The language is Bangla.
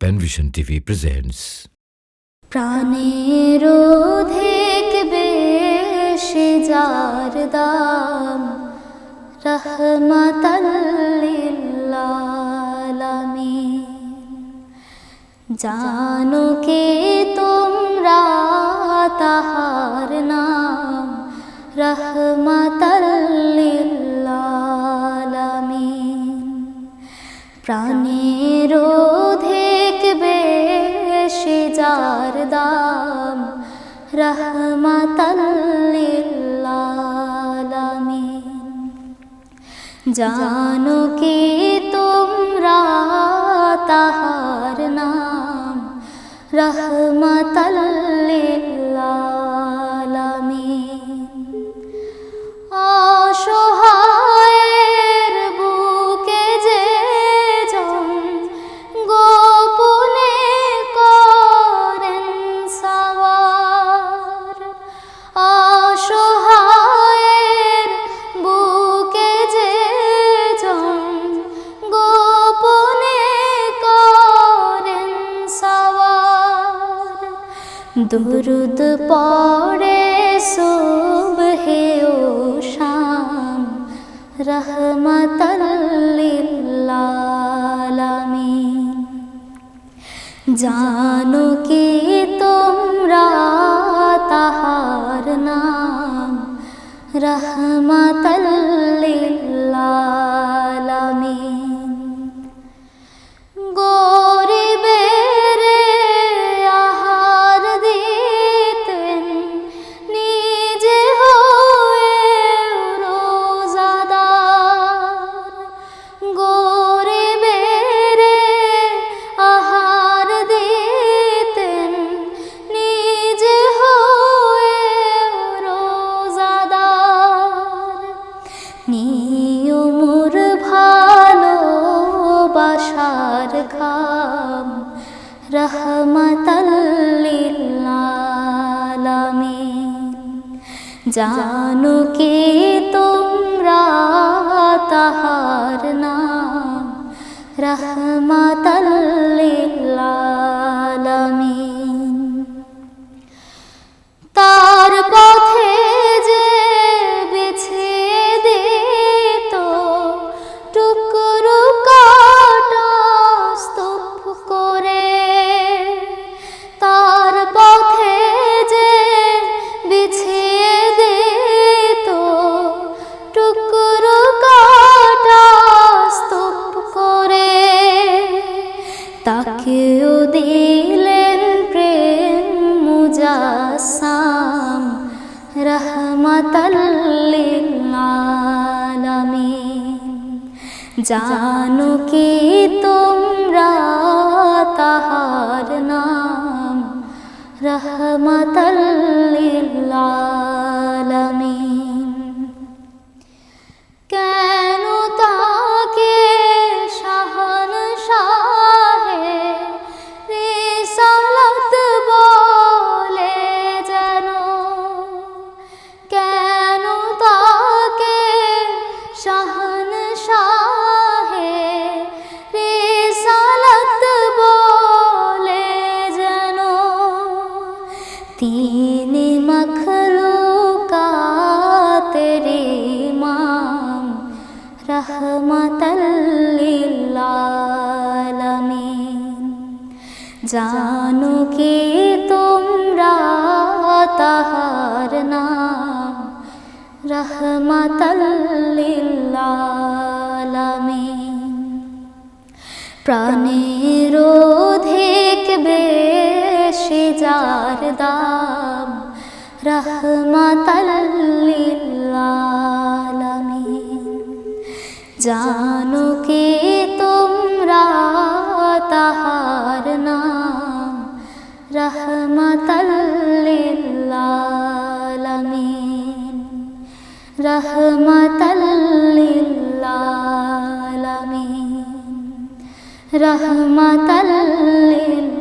প্যানভিশন টিভি প্রেজেন্টস প্রাণের অধিক বেশি যার দাম রহমতাল্লিল্লালামিন জানো কে তোমরা তাহার নাম রহমতাল্লিল্লালামিন প্রাণের অধিক বেশি যার দাম রহমতাল্লিল্লালামিন জানো কি তোমরা নাম রহমতাল্লিল্লালামিন দুরুদ পড়ে সুবহে ও শাম। রহমতাল্লিল্লালামিন। জানো কি তোমরা তাহার নাম? রহমতাল্লিল্লালামিন। খাম রহমতাল্লিল্লালামিন জানো কি তোমরা তাহার নাম? রহমতাল্লিল্লালামিন জানো কি তোমরা? জানো কি তোমরা? তাহার নাম রহমতাল্লিল্লালামিন প্রাণের অধিক বেশি যার দাম রহমতাল্লিল্লালামিন জানো রহমতাল্লিল্লালামিন রহমতাল্লিল্লালামিন